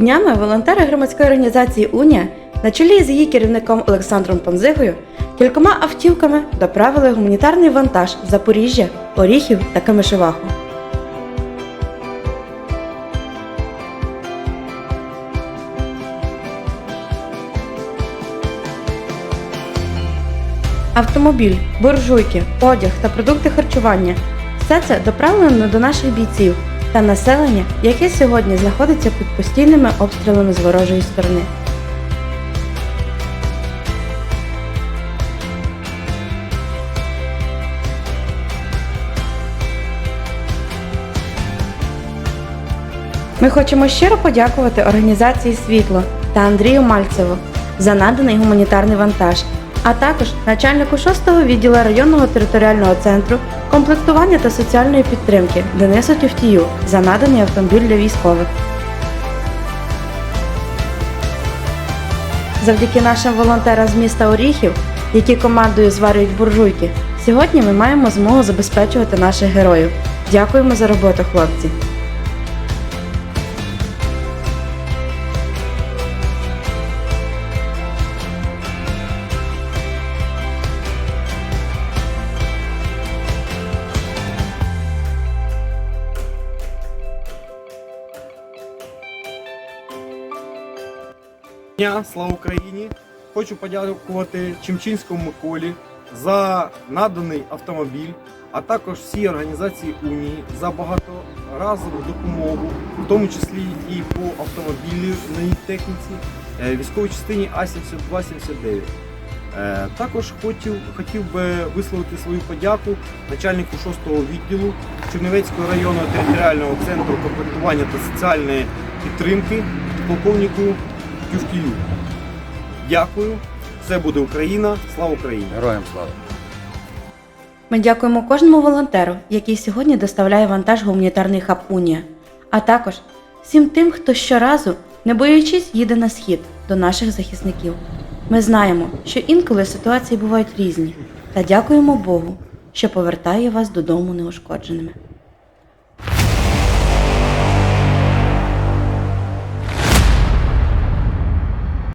Днями волонтери громадської організації Унія на чолі з її керівником Олександром Панзигою кількома автівками доправили гуманітарний вантаж в Запоріжжя, Оріхів та Камишеваху. Автомобіль, буржуйки, одяг та продукти харчування все це доправлено до наших бійців та населення, яке сьогодні знаходиться під постійними обстрілами з ворожої сторони. Ми хочемо щиро подякувати організації Світло та Андрію Мальцеву за наданий гуманітарний вантаж, а також начальнику 6-го відділу районного територіального центру комплектування та соціальної підтримки Денису Тюфтію за наданий автомобіль для військових. Завдяки нашим волонтерам з міста Оріхів, які командою зварюють буржуйки, сьогодні ми маємо змогу забезпечувати наших героїв. Дякуємо за роботу, хлопці! Дня, слава Україні! Хочу подякувати Чемчинському Миколі за наданий автомобіль, а також всій організації Унії за багаторазову допомогу, в тому числі і по автомобільній техніці, е, військовій частині А-72-79. Е, Також хотів, хотів би висловити свою подяку начальнику 6-го відділу Чернівецького районного територіального центру комплектування та соціальної підтримки полковнику Тюшкілю. Дякую. Все буде Україна. Слава Україні! Героям слава! Ми дякуємо кожному волонтеру, який сьогодні доставляє вантаж гуманітарний хаб Унія, а також всім тим, хто щоразу, не боячись, їде на схід до наших захисників. Ми знаємо, що інколи ситуації бувають різні, та дякуємо Богу, що повертає вас додому неушкодженими.